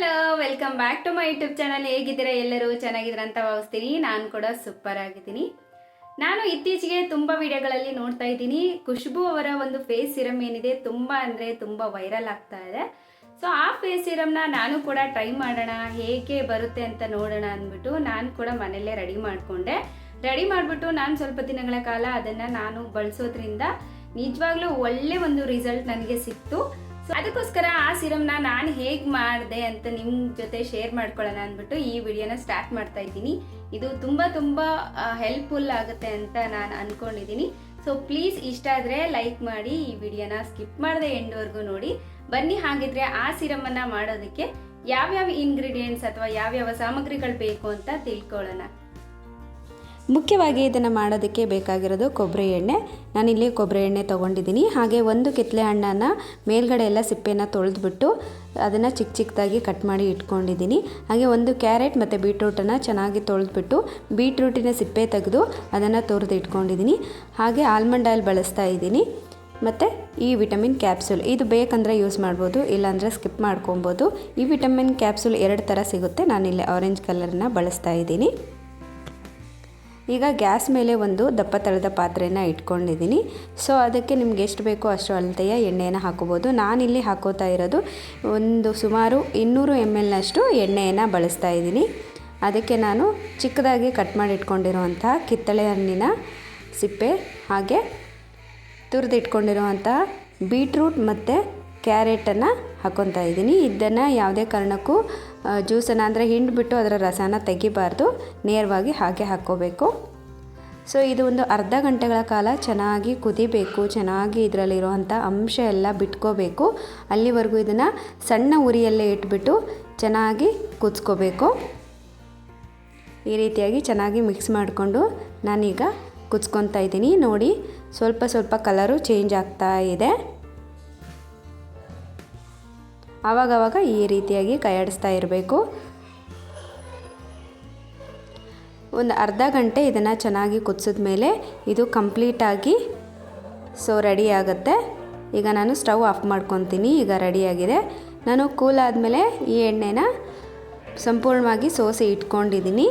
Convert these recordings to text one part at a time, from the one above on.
Hello welcome back to my YouTube channel ಹೇಗಿದ್ದೀರಾ ಎಲ್ಲರೂ? ಚೆನ್ನಾಗಿದ್ದೀರಾ ಅಂತ ಭಾವಿಸ್ತೀನಿ. ನಾನು ಕೂಡ ಸೂಪರ್ ಆಗಿದ್ದೀನಿ. ನಾನು ಇತ್ತೀಚೆಗೆ ತುಂಬ ವಿಡಿಯೋಗಳಲ್ಲಿ ನೋಡ್ತಾ ಇದ್ದೀನಿ. ಖುಷ್ಬು ಅವರ ಒಂದು ಫೇಸ್ ಸಿರಮ್ ಏನಿದೆ, ತುಂಬ ಅಂದರೆ ತುಂಬ ವೈರಲ್ ಆಗ್ತಾ ಇದೆ. ಸೊ ಆ ಫೇಸ್ ಸಿರಮ್ನ ನಾನು ಕೂಡ ಟ್ರೈ ಮಾಡೋಣ, ಹೇಗೆ ಬರುತ್ತೆ ಅಂತ ನೋಡೋಣ ಅಂದ್ಬಿಟ್ಟು ನಾನು ಕೂಡ ಮನೆಯಲ್ಲೇ ರೆಡಿ ಮಾಡಿಕೊಂಡೆ. ರೆಡಿ ಮಾಡಿಬಿಟ್ಟು ನಾನು ಸ್ವಲ್ಪ ದಿನಗಳ ಕಾಲ ಅದನ್ನು ನಾನು ಬಳಸೋದ್ರಿಂದ ನಿಜವಾಗ್ಲೂ ಒಳ್ಳೆ ಒಂದು ರಿಸಲ್ಟ್ ನನಗೆ ಸಿಕ್ತು. ಅದಕ್ಕೋಸ್ಕರ ಆ ಸಿರಮ್ನ ನಾನು ಹೇಗೆ ಮಾಡಿದೆ ಅಂತ ನಿಮ್ಮ ಜೊತೆ ಶೇರ್ ಮಾಡ್ಕೊಳ್ಳೋಣ ಅಂದ್ಬಿಟ್ಟು ಈ ವಿಡಿಯೋನ ಸ್ಟಾರ್ಟ್ ಮಾಡ್ತಾ ಇದ್ದೀನಿ. ಇದು ತುಂಬ ತುಂಬ ಹೆಲ್ಪ್ಫುಲ್ ಆಗುತ್ತೆ ಅಂತ ನಾನು ಅಂದ್ಕೊಂಡಿದ್ದೀನಿ ಸೊ ಪ್ಲೀಸ್ ಇಷ್ಟ ಆದರೆ ಲೈಕ್ ಮಾಡಿ ಈ ವಿಡಿಯೋನ ಸ್ಕಿಪ್ ಮಾಡದೆ ಎಂಡ್ವರೆಗೂ ನೋಡಿ. ಬನ್ನಿ ಹಾಗಿದ್ರೆ ಆ ಸಿರಮನ್ನು ಮಾಡೋದಕ್ಕೆ ಯಾವ್ಯಾವ ಇಂಗ್ರೀಡಿಯೆಂಟ್ಸ್ ಅಥವಾ ಯಾವ್ಯಾವ ಸಾಮಗ್ರಿಗಳು ಬೇಕು ಅಂತ ತಿಳ್ಕೊಳ್ಳೋಣ. ಮುಖ್ಯವಾಗಿ ಇದನ್ನು ಮಾಡೋದಕ್ಕೆ ಬೇಕಾಗಿರೋದು ಕೊಬ್ಬರಿ ಎಣ್ಣೆ. ನಾನಿಲ್ಲಿ ಕೊಬ್ಬರಿ ಎಣ್ಣೆ ತೊಗೊಂಡಿದ್ದೀನಿ. ಹಾಗೆ ಒಂದು ಕಿತ್ತಲೆ ಹಣ್ಣನ್ನು ಮೇಲ್ಗಡೆ ಎಲ್ಲ ಸಿಪ್ಪೆನ ತೊಳೆದ್ಬಿಟ್ಟು ಅದನ್ನು ಚಿಕ್ಕ ಚಿಕ್ಕದಾಗಿ ಕಟ್ ಮಾಡಿ ಇಟ್ಕೊಂಡಿದ್ದೀನಿ. ಹಾಗೆ ಒಂದು ಕ್ಯಾರೆಟ್ ಮತ್ತು ಬೀಟ್ರೂಟನ್ನು ಚೆನ್ನಾಗಿ ತೊಳೆದ್ಬಿಟ್ಟು ಬೀಟ್ರೂಟಿನ ಸಿಪ್ಪೆ ತೆಗೆದು ಅದನ್ನು ತೊರೆದು ಇಟ್ಕೊಂಡಿದ್ದೀನಿ. ಹಾಗೆ ಆಲ್ಮಂಡ್ ಆಯಿಲ್ ಬಳಸ್ತಾ ಇದ್ದೀನಿ. ಮತ್ತು ಈ ವಿಟಮಿನ್ ಕ್ಯಾಪ್ಸೂಲ್. ಇದು ಬೇಕಂದರೆ ಯೂಸ್ ಮಾಡ್ಬೋದು, ಇಲ್ಲಾಂದರೆ ಸ್ಕಿಪ್ ಮಾಡ್ಕೊಬೋದು. ಈ ವಿಟಮಿನ್ ಕ್ಯಾಪ್ಸೂಲ್ ಎರಡು ಥರ ಸಿಗುತ್ತೆ. ನಾನಿಲ್ಲಿ ಆರೆಂಜ್ ಕಲರನ್ನು ಬಳಸ್ತಾ ಇದ್ದೀನಿ. ಈಗ ಗ್ಯಾಸ್ ಮೇಲೆ ಒಂದು ದಪ್ಪ ತಳದ ಪಾತ್ರೆನ ಇಟ್ಕೊಂಡಿದ್ದೀನಿ. ಸೊ ಅದಕ್ಕೆ ನಿಮ್ಗೆ ಎಷ್ಟು ಬೇಕೋ ಅಷ್ಟು ಅಳತೆಯ ಎಣ್ಣೆಯನ್ನು ಹಾಕೋಬೋದು. ನಾನಿಲ್ಲಿ ಹಾಕೋತಾ ಇರೋದು ಒಂದು ಸುಮಾರು ಇನ್ನೂರು ಎಂ ಎಲ್ನಷ್ಟು ಎಣ್ಣೆಯನ್ನು ಬಳಸ್ತಾ ಇದ್ದೀನಿ. ಅದಕ್ಕೆ ನಾನು ಚಿಕ್ಕದಾಗಿ ಕಟ್ ಮಾಡಿ ಇಟ್ಕೊಂಡಿರುವಂತಹ ಕಿತ್ತಳೆ ಹಣ್ಣಿನ ಸಿಪ್ಪೆ, ಹಾಗೆ ತುರಿದಿಟ್ಕೊಂಡಿರುವಂತಹ ಬೀಟ್ರೂಟ್ ಮತ್ತು ಕ್ಯಾರೆಟನ್ನು ಹಾಕ್ಕೊತಾ ಇದ್ದೀನಿ. ಇದನ್ನು ಯಾವುದೇ ಕಾರಣಕ್ಕೂ ಜ್ಯೂಸನ್ನು ಅಂದರೆ ಹಿಂಡ್ಬಿಟ್ಟು ಅದರ ರಸನ ತೆಗಿಬಾರ್ದು. ನೇರವಾಗಿ ಹಾಗೆ ಹಾಕ್ಕೋಬೇಕು. ಸೊ ಇದು ಒಂದು ಅರ್ಧ ಗಂಟೆಗಳ ಕಾಲ ಚೆನ್ನಾಗಿ ಕುದಿಬೇಕು, ಚೆನ್ನಾಗಿ ಇದರಲ್ಲಿರುವಂಥ ಅಂಶ ಎಲ್ಲ ಬಿಟ್ಕೋಬೇಕು. ಅಲ್ಲಿವರೆಗೂ ಇದನ್ನು ಸಣ್ಣ ಉರಿಯಲ್ಲೇ ಇಟ್ಬಿಟ್ಟು ಚೆನ್ನಾಗಿ ಕುದಿಸ್ಕೋಬೇಕು. ಈ ರೀತಿಯಾಗಿ ಚೆನ್ನಾಗಿ ಮಿಕ್ಸ್ ಮಾಡಿಕೊಂಡು ನಾನೀಗ ಕುದ್ಸ್ಕೊತಾ ಇದ್ದೀನಿ. ನೋಡಿ, ಸ್ವಲ್ಪ ಸ್ವಲ್ಪ ಕಲರು ಚೇಂಜ್ ಆಗ್ತಾ ಇದೆ. ಆವಾಗವಾಗ ಈ ರೀತಿಯಾಗಿ ಕೈಯಾಡಿಸ್ತಾ ಇರಬೇಕು. ಒಂದು ಅರ್ಧ ಗಂಟೆ ಇದನ್ನು ಚೆನ್ನಾಗಿ ಕುದಿಸಿದ ಮೇಲೆ ಇದು ಕಂಪ್ಲೀಟಾಗಿ ಸೊ ರೆಡಿ ಆಗುತ್ತೆ. ಈಗ ನಾನು ಸ್ಟವ್ ಆಫ್ ಮಾಡ್ಕೊತೀನಿ, ಈಗ ರೆಡಿಯಾಗಿದೆ ನಾನು ಕೂಲ್ ಆದಮೇಲೆ ಈ ಎಣ್ಣೆನ ಸಂಪೂರ್ಣವಾಗಿ ಸೋಸಿ ಇಟ್ಕೊಂಡಿದ್ದೀನಿ.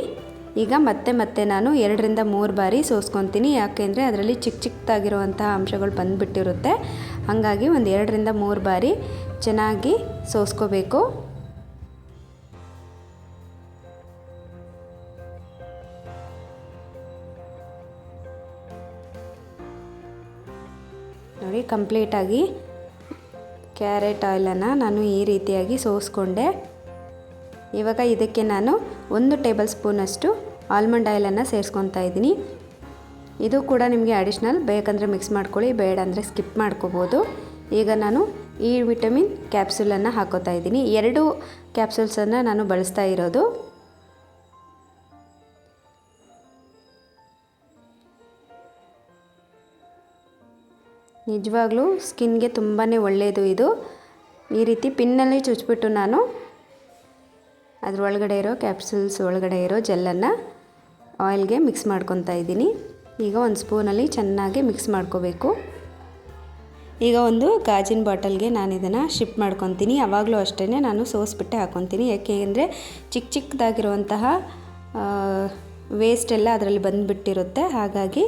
ಈಗ ಮತ್ತೆ ಮತ್ತೆ ನಾನು ಎರಡರಿಂದ ಮೂರು ಬಾರಿ ಸೋಸ್ಕೊತೀನಿ, ಯಾಕೆಂದರೆ ಅದರಲ್ಲಿ ಚಿಕ್ಕ ಚಿಕ್ಕದಾಗಿರುವಂತಹ ಅಂಶಗಳು ಬಂದುಬಿಟ್ಟಿರುತ್ತೆ. ಹಾಗಾಗಿ ಒಂದು ಎರಡರಿಂದ ಮೂರು ಬಾರಿ ಚೆನ್ನಾಗಿ ಸೋಸ್ಕೋಬೇಕು. ನೋಡಿ, ಕಂಪ್ಲೀಟಾಗಿ ಕ್ಯಾರೆಟ್ ಆಯಿಲನ್ನು ನಾನು ಈ ರೀತಿಯಾಗಿ ಸೋಸ್ಕೊಂಡೆ. ಇವಾಗ ಇದಕ್ಕೆ ನಾನು ಒಂದು ಟೇಬಲ್ ಸ್ಪೂನಷ್ಟು ಆಲ್ಮಂಡ್ ಆಯಿಲನ್ನು ಸೇರಿಸ್ಕೊತಾ ಇದ್ದೀನಿ. ಇದು ಕೂಡ ನಿಮಗೆ ಅಡಿಷ್ನಲ್, ಬೇಕಂದರೆ ಮಿಕ್ಸ್ ಮಾಡ್ಕೊಳ್ಳಿ, ಬೇಡ ಅಂದರೆ ಸ್ಕಿಪ್ ಮಾಡ್ಕೋಬೋದು. ಈಗ ನಾನು ಈ ವಿಟಮಿನ್ ಕ್ಯಾಪ್ಸೂಲನ್ನು ಹಾಕೋತಾ ಇದ್ದೀನಿ. ಎರಡು ಕ್ಯಾಪ್ಸೂಲ್ಸನ್ನು ನಾನು ಬಳಸ್ತಾ ಇರೋದು. ನಿಜವಾಗ್ಲೂ ಸ್ಕಿನ್ಗೆ ತುಂಬಾ ಒಳ್ಳೆಯದು ಇದು. ಈ ರೀತಿ ಪಿನ್ನಲ್ಲಿ ಚುಚ್ಬಿಟ್ಟು ನಾನು ಅದ್ರ ಒಳಗಡೆ ಇರೋ ಕ್ಯಾಪ್ಸೂಲ್ಸ್ ಒಳಗಡೆ ಇರೋ ಜೆಲ್ಲನ್ನು ಆಯಿಲ್ಗೆ ಮಿಕ್ಸ್ ಮಾಡ್ಕೊತಾ ಇದ್ದೀನಿ. ಈಗ ಒಂದು ಸ್ಪೂನಲ್ಲಿ ಚೆನ್ನಾಗಿ ಮಿಕ್ಸ್ ಮಾಡ್ಕೋಬೇಕು. ಈಗ ಒಂದು ಗಾಜಿನ ಬಾಟಲ್ಗೆ ನಾನು ಇದನ್ನು ಶಿಫ್ಟ್ ಮಾಡ್ಕೊತೀನಿ. ಯಾವಾಗಲೂ ಅಷ್ಟೇ ನಾನು ಸೋಸ್ಬಿಟ್ಟೆ ಹಾಕ್ಕೊತೀನಿ ಯಾಕೆ ಅಂದರೆ ಚಿಕ್ಕ ಚಿಕ್ಕದಾಗಿರುವಂತಹ ವೇಸ್ಟ್ ಎಲ್ಲ ಅದರಲ್ಲಿ ಬಂದುಬಿಟ್ಟಿರುತ್ತೆ. ಹಾಗಾಗಿ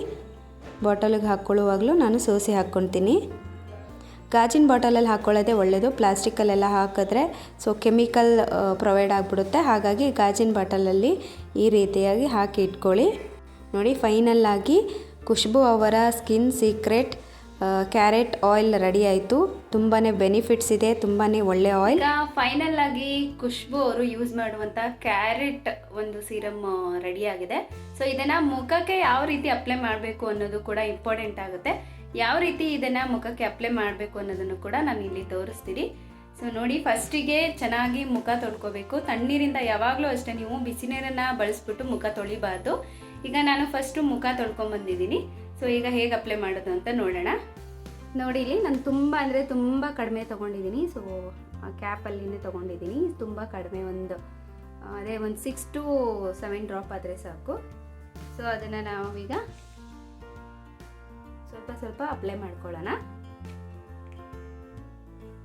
ಬಾಟಲಿಗೆ ಹಾಕ್ಕೊಳ್ಳುವಾಗಲೂ ನಾನು ಸೋಸಿ ಹಾಕ್ಕೊತೀನಿ ಗಾಜಿನ ಬಾಟಲಲ್ಲಿ ಹಾಕ್ಕೊಳ್ಳೋದೇ ಒಳ್ಳೆಯದು ಪ್ಲಾಸ್ಟಿಕ್ಕಲ್ಲೆಲ್ಲ ಹಾಕಿದ್ರೆ ಸೊ ಕೆಮಿಕಲ್ ಪ್ರೊವೈಡ್ ಆಗಿಬಿಡುತ್ತೆ. ಹಾಗಾಗಿ ಗಾಜಿನ ಬಾಟಲಲ್ಲಿ ಈ ರೀತಿಯಾಗಿ ಹಾಕಿ ಇಟ್ಕೊಳ್ಳಿ. ನೋಡಿ ಫೈನಲ್ಲಾಗಿ ಖುಷ್ಬು ಅವರ skin secret carrot oil ready ಆಯಿತು. ತುಂಬಾ ಬೆನಿಫಿಟ್ಸ್ ಇದೆ ತುಂಬಾ ಒಳ್ಳೆ ಆಯಿಲ್. ಫೈನಲ್ ಆಗಿ ಖುಷ್ಬು ಅವರು ಯೂಸ್ ಮಾಡುವಂತ ಕ್ಯಾರೆಟ್ ಒಂದು ಸೀರಮ್ ರೆಡಿ ಆಗಿದೆ. ಸೊ ಇದನ್ನ ಮುಖಕ್ಕೆ ಯಾವ ರೀತಿ ಅಪ್ಲೈ ಮಾಡಬೇಕು ಅನ್ನೋದು ಕೂಡ ಇಂಪಾರ್ಟೆಂಟ್ ಆಗುತ್ತೆ. ಯಾವ ರೀತಿ ಇದನ್ನ ಮುಖಕ್ಕೆ ಅಪ್ಲೈ ಮಾಡಬೇಕು ಅನ್ನೋದನ್ನು ಕೂಡ ನಾನು ಇಲ್ಲಿ ತೋರಿಸ್ತೀನಿ. ಸೊ ನೋಡಿ ಫಸ್ಟಿಗೆ ಚೆನ್ನಾಗಿ ಮುಖ ತೊಳ್ಕೊಬೇಕು. ತಣ್ಣೀರಿಂದ ಯಾವಾಗಲೂ ಅಷ್ಟೇ ನೀವು ಬಿಸಿ ನೀರನ್ನ ಬಳಸ್ಬಿಟ್ಟು ಮುಖ ತೊಳಿಬಾರ್ದು. ಈಗ ನಾನು ಫಸ್ಟು ಮುಖ ತೊಳ್ಕೊಂಬಂದಿದ್ದೀನಿ. ಸೊ ಈಗ ಹೇಗೆ ಅಪ್ಲೈ ಮಾಡೋದು ಅಂತ ನೋಡೋಣ. ನೋಡಿ, ಇಲ್ಲಿ ನಾನು ತುಂಬ ಅಂದರೆ ತುಂಬ ಕಡಿಮೆ ತೊಗೊಂಡಿದ್ದೀನಿ. ಸೊ ಕ್ಯಾಪಲ್ಲಿಂದ ತೊಗೊಂಡಿದ್ದೀನಿ. ತುಂಬ ಕಡಿಮೆ ಒಂದು ಅದೇ ಒಂದು ಸಿಕ್ಸ್ ಟು ಸೆವೆನ್ ಡ್ರಾಪ್ ಆದರೆ ಸಾಕು. ಸೊ ಅದನ್ನು ನಾವೀಗ ಸ್ವಲ್ಪ ಸ್ವಲ್ಪ ಅಪ್ಲೈ ಮಾಡ್ಕೊಳ್ಳೋಣ.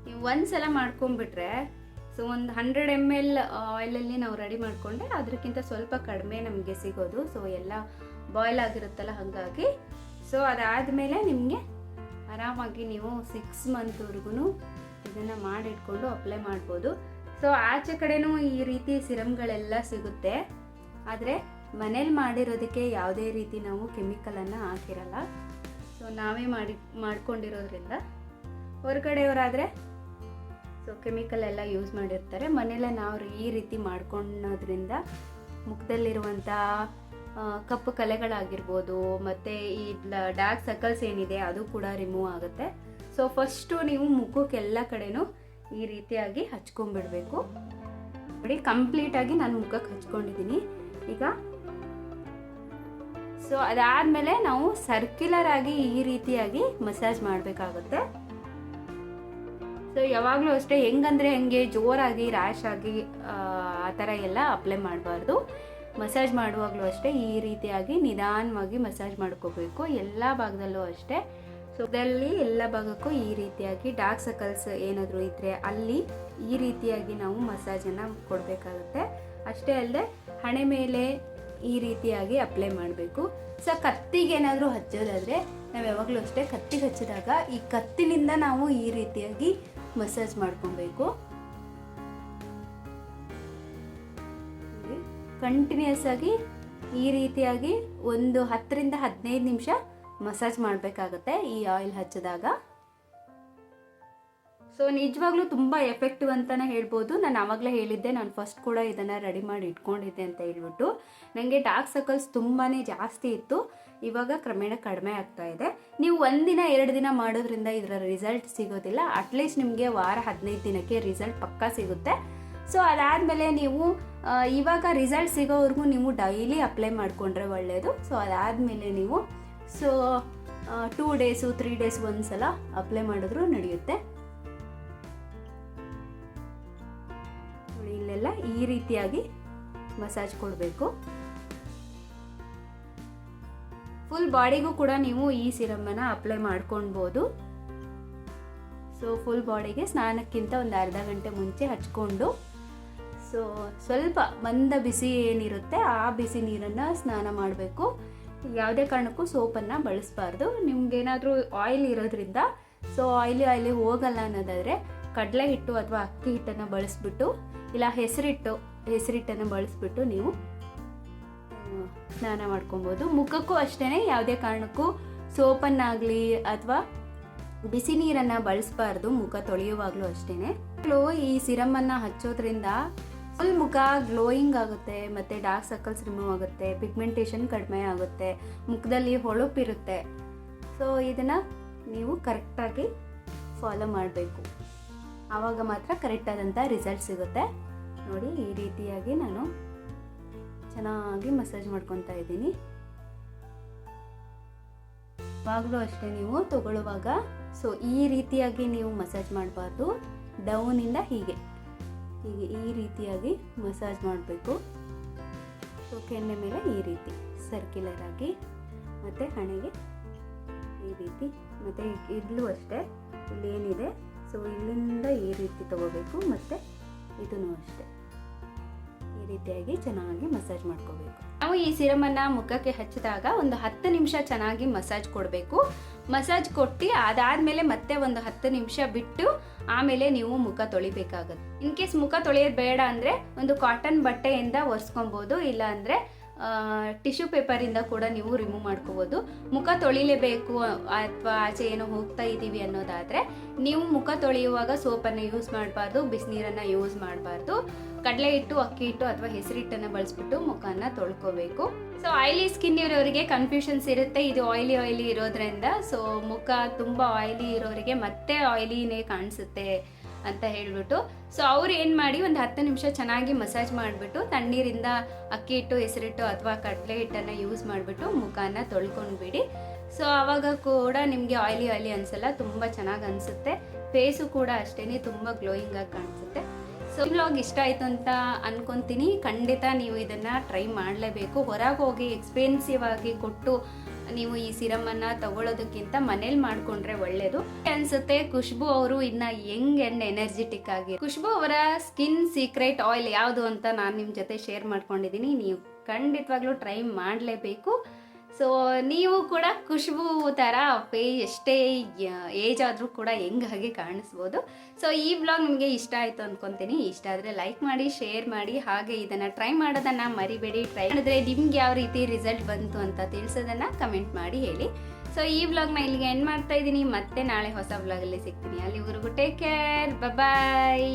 ನೀವು ಒಂದ್ಸಲ ಮಾಡ್ಕೊಂಬಿಟ್ರೆ ಸೊ ಒಂದು ಹಂಡ್ರೆಡ್ ಎಂ ಎಲ್ ಆಯಿಲಲ್ಲಿ ನಾವು ರೆಡಿ ಮಾಡಿಕೊಂಡೆ ಅದಕ್ಕಿಂತ ಸ್ವಲ್ಪ ಕಡಿಮೆ ನಮಗೆ ಸಿಗೋದು. ಸೊ ಎಲ್ಲ ಬಾಯ್ಲ್ ಆಗಿರುತ್ತಲ್ಲ, ಹಾಗಾಗಿ ಸೊ ಅದಾದಮೇಲೆ ನಿಮಗೆ ಆರಾಮಾಗಿ ನೀವು ಸಿಕ್ಸ್ ಮಂತ್ವರೆಗೂ ಇದನ್ನು ಮಾಡಿಟ್ಕೊಂಡು ಅಪ್ಲೈ ಮಾಡ್ಬೋದು. ಸೊ ಆಚೆ ಕಡೆನೂ ಈ ರೀತಿ ಸಿರಮ್ಗಳೆಲ್ಲ ಸಿಗುತ್ತೆ. ಆದರೆ, ಮನೇಲಿ ಮಾಡಿರೋದಕ್ಕೆ ಯಾವುದೇ ರೀತಿ ನಾವು ಕೆಮಿಕಲನ್ನು ಹಾಕಿರಲ್ಲ. ಸೊ ನಾವೇ ಮಾಡಿ, ಮಾಡ್ಕೊಂಡಿರೋದ್ರಿಂದ ಹೊರಗಡೆಯವರಾದರೆ ಸೊ ಕೆಮಿಕಲ್ ಎಲ್ಲ ಯೂಸ್ ಮಾಡಿರ್ತಾರೆ. ಮನೇಲೆ ನಾವು ಈ ರೀತಿ ಮಾಡ್ಕೊಳ್ಳೋದ್ರಿಂದ ಮುಖದಲ್ಲಿರುವಂಥ ಕಪ್ಪು ಕಲೆಗಳಾಗಿರ್ಬೋದು, ಮತ್ತು ಈ ಡಾರ್ಕ್ ಸರ್ಕಲ್ಸ್ ಏನಿದೆ ಅದು ಕೂಡ ರಿಮೂವ್ ಆಗುತ್ತೆ. ಸೊ ಫಸ್ಟು ನೀವು ಮುಖಕ್ಕೆ ಎಲ್ಲ ಕಡೆನೂ ಈ ರೀತಿಯಾಗಿ ಹಚ್ಕೊಂಡ್ಬಿಡ್ಬೇಕು. ನೋಡಿ ಕಂಪ್ಲೀಟಾಗಿ ನಾನು ಮುಖಕ್ಕೆ ಹಚ್ಕೊಂಡಿದ್ದೀನಿ. ಈಗ ಸೊ ಅದಾದಮೇಲೆ ನಾವು ಸರ್ಕ್ಯುಲರ್ ಆಗಿ ಈ ರೀತಿಯಾಗಿ ಮಸಾಜ್ ಮಾಡಬೇಕಾಗುತ್ತೆ. ಸೊ ಯಾವಾಗಲೂ ಅಷ್ಟೇ ಹೆಂಗಂದ್ರೆ ಹಂಗೆ ಜೋರಾಗಿ ರ್ಯಾಶ್ ಆಗಿ, ಆ ಥರ ಎಲ್ಲ ಅಪ್ಲೈ ಮಾಡಬಾರ್ದು. ಮಸಾಜ್ ಮಾಡುವಾಗಲೂ ಅಷ್ಟೇ ಈ ರೀತಿಯಾಗಿ ನಿಧಾನವಾಗಿ ಮಸಾಜ್ ಮಾಡ್ಕೋಬೇಕು, ಎಲ್ಲ ಭಾಗದಲ್ಲೂ ಅಷ್ಟೇ. ಸೊ ಅದರಲ್ಲಿ ಎಲ್ಲ ಭಾಗಕ್ಕೂ ಈ ರೀತಿಯಾಗಿ ಡಾರ್ಕ್ ಸರ್ಕಲ್ಸ್ ಏನಾದರೂ ಇದ್ದರೆ ಅಲ್ಲಿ ಈ ರೀತಿಯಾಗಿ ನಾವು ಮಸಾಜನ್ನು ಕೊಡಬೇಕಾಗುತ್ತೆ. ಅಷ್ಟೇ ಅಲ್ಲದೆ ಹಣೆ ಮೇಲೆ ಈ ರೀತಿಯಾಗಿ ಅಪ್ಲೈ ಮಾಡಬೇಕು. ಸೊ ಕತ್ತಿಗೆ ಏನಾದರೂ ಹಚ್ಚೋದಾದರೆ ನಾವು ಯಾವಾಗಲೂ ಅಷ್ಟೇ ಕತ್ತಿಗೆ ಹಚ್ಚಿದಾಗ ಈ ಕತ್ತಿನಿಂದ ನಾವು ಈ ರೀತಿಯಾಗಿ ಮಸಾಜ್ ಮಾಡ್ಕೊಬೇಕು. ಕಂಟಿನ್ಯೂಸ್ ಆಗಿ ಈ ರೀತಿಯಾಗಿ ಒಂದು ಹತ್ತರಿಂದ ಹದಿನೈದು ನಿಮಿಷ ಮಸಾಜ್ ಮಾಡಬೇಕಾಗತ್ತೆ ಈ ಆಯಿಲ್ ಹಚ್ಚಿದಾಗ. ಸೊ ನಿಜವಾಗ್ಲೂ ತುಂಬ ಎಫೆಕ್ಟಿವ್ ಅಂತಲೇ ಹೇಳ್ಬೋದು. ನಾನು ಆವಾಗಲೇ ಹೇಳಿದ್ದೆ, ನಾನು ಫಸ್ಟ್ ಕೂಡ ಇದನ್ನು ರೆಡಿ ಮಾಡಿ ಇಟ್ಕೊಂಡಿದ್ದೆ ಅಂತ ಹೇಳ್ಬಿಟ್ಟು. ನನಗೆ ಡಾರ್ಕ್ ಸರ್ಕಲ್ಸ್ ತುಂಬಾ ಜಾಸ್ತಿ ಇತ್ತು. ಇವಾಗ ಕ್ರಮೇಣ ಕಡಿಮೆ ಆಗ್ತಾ ಇದೆ. ನೀವು ಒಂದಿನ ಎರಡು ದಿನ ಮಾಡೋದ್ರಿಂದ ಇದರ ರಿಸಲ್ಟ್ ಸಿಗೋದಿಲ್ಲ. ಅಟ್ಲೀಸ್ಟ್ ನಿಮಗೆ ವಾರ ಹದಿನೈದು ದಿನಕ್ಕೆ ರಿಸಲ್ಟ್ ಪಕ್ಕಾ ಸಿಗುತ್ತೆ. ಸೊ ಅದಾದಮೇಲೆ ನೀವು ಇವಾಗ ರಿಸಲ್ಟ್ ಸಿಗೋವರೆಗೂ ನೀವು ಡೈಲಿ ಅಪ್ಲೈ ಮಾಡಿಕೊಂಡ್ರೆ ಒಳ್ಳೆಯದು ಸೊ ಅದಾದಮೇಲೆ ನೀವು so two days three days ಒಂದ್ಸಲ ಅಪ್ಲೈ ಮಾಡಿದ್ರು ನಡೆಯುತ್ತೆ. ನೋಡಿ, ಇಲ್ಲೆಲ್ಲ ಈ ರೀತಿಯಾಗಿ ಮಸಾಜ್ ಕೊಡಬೇಕು. ಫುಲ್ ಬಾಡಿಗೂ ಕೂಡ ನೀವು ಈ ಸಿರಮನ್ನು ಅಪ್ಲೈ ಮಾಡ್ಕೊಳ್ಬೋದು ಸೊ ಫುಲ್ ಬಾಡಿಗೆ ಸ್ನಾನಕ್ಕಿಂತ ಒಂದು ಅರ್ಧ ಗಂಟೆ ಮುಂಚೆ ಹಚ್ಕೊಂಡು ಸೊ ಸ್ವಲ್ಪ ಮಂದ ಬಿಸಿ ಏನಿರುತ್ತೆ ಆ ಬಿಸಿ ನೀರನ್ನು ಸ್ನಾನ ಮಾಡಬೇಕು. ಯಾವುದೇ ಕಾರಣಕ್ಕೂ ಸೋಪನ್ನು ಬಳಸಬಾರ್ದು. ನಿಮ್ಗೇನಾದರೂ ಆಯಿಲ್ ಇರೋದ್ರಿಂದ, ಸೊ ಆಯಿಲಿ ಆಯಿಲಿ ಹೋಗಲ್ಲ ಅನ್ನೋದಾದರೆ ಕಡಲೆ ಹಿಟ್ಟು ಅಥವಾ ಅಕ್ಕಿ ಹಿಟ್ಟನ್ನು ಬಳಸ್ಬಿಟ್ಟು, ಇಲ್ಲ ಹೆಸರಿಟ್ಟು, ಹೆಸರಿಟ್ಟನ್ನು ಬಳಸ್ಬಿಟ್ಟು ನೀವು ಸ್ನಾನ ಮಾಡ್ಕೊಬೋದು. ಮುಖಕ್ಕೂ ಅಷ್ಟೇ ಯಾವುದೇ ಕಾರಣಕ್ಕೂ ಸೋಪನ್ನಾಗಲಿ ಅಥವಾ ಬಿಸಿ ನೀರನ್ನು ಬಳಸಬಾರ್ದು. ಮುಖ ತೊಳೆಯುವಾಗಲೂ ಅಷ್ಟೇ ಈ ಸಿರಮನ್ನು ಹಚ್ಚೋದ್ರಿಂದ ಫುಲ್ ಮುಖ ಗ್ಲೋಯಿಂಗ್ ಆಗುತ್ತೆ, ಮತ್ತು ಡಾರ್ಕ್ ಸರ್ಕಲ್ಸ್ ರಿಮೂವ್ ಆಗುತ್ತೆ ಪಿಗ್ಮೆಂಟೇಷನ್ ಕಡಿಮೆ ಆಗುತ್ತೆ, ಮುಖದಲ್ಲಿ ಹೊಳಪಿರುತ್ತೆ ಸೊ ಇದನ್ನು ನೀವು ಕರೆಕ್ಟಾಗಿ ಫಾಲೋ ಮಾಡಬೇಕು. ಆವಾಗ ಮಾತ್ರ ಕರೆಕ್ಟಾದಂಥ ರಿಸಲ್ಟ್ ಸಿಗುತ್ತೆ. ನೋಡಿ, ಈ ರೀತಿಯಾಗಿ ನಾನು ಚೆನ್ನಾಗಿ ಮಸಾಜ್ ಮಾಡ್ಕೊತಾ ಇದ್ದೀನಿ. ಯಾವಾಗಲೂ ಅಷ್ಟೇ ನೀವು ತಗೊಳ್ಳುವಾಗ ಸೊ ಈ ರೀತಿಯಾಗಿ ನೀವು ಮಸಾಜ್ ಮಾಡಬಾರ್ದು. ಡೌನಿಂದ ಹೀಗೆ. ಹೀಗೆ ಈ ರೀತಿಯಾಗಿ ಮಸಾಜ್ ಮಾಡಬೇಕು. ಸೊ ಕೆನ್ನೆ ಮೇಲೆ ಈ ರೀತಿ ಸರ್ಕ್ಯುಲರ್ ಆಗಿ ಮತ್ತು ಹಣೆಗೆ ಈ ರೀತಿ ಮತ್ತು ಇಲ್ಲೂ ಅಷ್ಟೇ. ಇಲ್ಲಿ ಏನಿದೆ? ಸೊ ಇಲ್ಲಿಂದ ಈ ರೀತಿ ತಗೋಬೇಕು ಮತ್ತು ಇದನ್ನು ಅಷ್ಟೇ. ಈ ರೀತಿಯಾಗಿ ಚೆನ್ನಾಗಿ ಮಸಾಜ್ ಮಾಡ್ಕೋಬೇಕು. ನಾವು ಈ ಸಿರಮನ್ನು ಮುಖಕ್ಕೆ ಹಚ್ಚಿದಾಗ ಒಂದು ಹತ್ತು ನಿಮಿಷ ಚೆನ್ನಾಗಿ ಮಸಾಜ್ ಕೊಡಬೇಕು. ಮಸಾಜ್ ಕೊಟ್ಟು ಅದಾದಮೇಲೆ ಮತ್ತೆ ಒಂದು ಹತ್ತು ನಿಮಿಷ ಬಿಟ್ಟು ಆಮೇಲೆ ನೀವು ಮುಖ ತೊಳಿಬೇಕಾಗುತ್ತೆ. ಇನ್ ಕೇಸ್ ಮುಖ ತೊಳೆಯೋದು ಬೇಡ ಅಂದರೆ ಒಂದು ಕಾಟನ್ ಬಟ್ಟೆಯಿಂದ ಒರೆಸ್ಕೊಬೋದು ಇಲ್ಲ ಅಂದರೆ ಟಿಶ್ಯೂ ಪೇಪರಿಂದ ಕೂಡ ನೀವು ರಿಮೂವ್ ಮಾಡ್ಕೋಬೋದು. ಮುಖ ತೊಳಿಲೇಬೇಕು ಅಥವಾ ಆಚೆ ಏನೋ ಹೋಗ್ತಾ ಇದ್ದೀವಿ ಅನ್ನೋದಾದರೆ ನೀವು ಮುಖ ತೊಳೆಯುವಾಗ ಸೋಪನ್ನು ಯೂಸ್ ಮಾಡಬಾರ್ದು, ಬಿಸಿನೀರನ್ನು ಯೂಸ್ ಮಾಡಬಾರ್ದು. ಕಡಲೆ ಹಿಟ್ಟು, ಅಕ್ಕಿ ಹಿಟ್ಟು ಅಥವಾ ಹೆಸರಿಟ್ಟನ್ನು ಬಳಸ್ಬಿಟ್ಟು ಮುಖನ ತೊಳ್ಕೋಬೇಕು. ಸೊ ಆಯಿಲಿ ಸ್ಕಿನ್ ಇರೋರಿಗೆ ಕನ್ಫ್ಯೂಷನ್ಸ್ ಇರುತ್ತೆ. ಇದು ಆಯಿಲಿ ಆಯಿಲಿ ಇರೋದ್ರಿಂದ. ಸೊ ಮುಖ ತುಂಬ ಆಯಿಲಿ ಇರೋರಿಗೆ ಮತ್ತೆ ಆಯಿಲಿನೇ ಕಾಣಿಸುತ್ತೆ. ಅಂತ ಹೇಳ್ಬಿಟ್ಟು. ಸೊ ಅವ್ರು ಏನು ಮಾಡಿ ಒಂದು ಹತ್ತು ನಿಮಿಷ ಚೆನ್ನಾಗಿ ಮಸಾಜ್ ಮಾಡಿಬಿಟ್ಟು ತಣ್ಣೀರಿಂದ ಅಕ್ಕಿ ಹಿಟ್ಟು, ಹೆಸರಿಟ್ಟು ಅಥವಾ ಕಡಲೆ ಹಿಟ್ಟನ್ನು ಯೂಸ್ ಮಾಡಿಬಿಟ್ಟು ಮುಖಾನ ತೊಳ್ಕೊಂಡ್ಬಿಡಿ. ಸೊ ಆವಾಗ ಕೂಡ ನಿಮಗೆ ಆಯ್ಲಿ ಆಯ್ಲಿ ಅನಿಸಲ್ಲ, ತುಂಬ ಚೆನ್ನಾಗಿ ಅನಿಸುತ್ತೆ. ಫೇಸು ಕೂಡ ಅಷ್ಟೇ ತುಂಬ ಗ್ಲೋಯಿಂಗ್ ಆಗಿ ಕಾಣಿಸುತ್ತೆ. ಸೊ ವ್ಲಾಗ್ ಇಷ್ಟ ಆಯಿತು ಅಂತ ಅನ್ಕೊಂತೀನಿ. ಖಂಡಿತ ನೀವು ಇದನ್ನು ಟ್ರೈ ಮಾಡಲೇಬೇಕು. ಹೊರಗೆ ಹೋಗಿ ಎಕ್ಸ್ಪೆನ್ಸಿವ್ ಆಗಿ ಕೊಟ್ಟು ನೀವು ಈ ಸಿರಮನ್ನು ತಗೊಳ್ಳೋದಕ್ಕಿಂತ ಮನೇಲಿ ಮಾಡ್ಕೊಂಡ್ರೆ ಒಳ್ಳೇದು. ಅನ್ಸುತ್ತೆ ಖುಷ್ಬು ಅವರು ಇನ್ನ ಯಂಗ್ ಅಂಡ್ ಎನರ್ಜೆಟಿಕ್ ಆಗಿ. ಖುಷ್ಬು ಅವರ ಸ್ಕಿನ್ ಸೀಕ್ರೆಟ್ ಆಯಿಲ್ ಯಾವುದು ಅಂತ ನಾನು ನಿಮ್ಮ ಜೊತೆ ಶೇರ್ ಮಾಡ್ಕೊಂಡಿದ್ದೀನಿ ನೀವು ಖಂಡಿತವಾಗ್ಲೂ ಟ್ರೈ ಮಾಡಲೇಬೇಕು. ಸೊ ನೀವು ಕೂಡ ಖುಷ್ಬು ಥರ ಪೇ ಎಷ್ಟೇ ಏಜ್ ಆದರೂ ಕೂಡ ಹೆಂಗ ಹಾಗೆ ಕಾಣಿಸ್ಬೋದು. ಸೊ ಈ ಬ್ಲಾಗ್ ನಿಮಗೆ ಇಷ್ಟ ಆಯಿತು ಅಂದ್ಕೊತೀನಿ ಇಷ್ಟ ಆದರೆ ಲೈಕ್ ಮಾಡಿ ಶೇರ್ ಮಾಡಿ, ಹಾಗೆ ಇದನ್ನು ಟ್ರೈ ಮಾಡೋದನ್ನು ಮರಿಬೇಡಿ. ಟ್ರೈ ಮಾಡಿದ್ರೆ ನಿಮ್ಗೆ ಯಾವ ರೀತಿ ರಿಸಲ್ಟ್ ಬಂತು ಅಂತ ತಿಳಿಸೋದನ್ನು ಕಮೆಂಟ್ ಮಾಡಿ ಹೇಳಿ. ಸೊ ಈ ವ್ಲಾಗ್ನ ಇಲ್ಲಿಗೆ ಎಂಡ್ ಮಾಡ್ತಾ ಇದ್ದೀನಿ. ಮತ್ತೆ ನಾಳೆ ಹೊಸ ವ್ಲಾಗಲ್ಲಿ ಸಿಗ್ತೀನಿ. ಅಲ್ಲಿವರೆಗೂ ಟೇಕ್ ಕೇರ್ ಬಾಯ್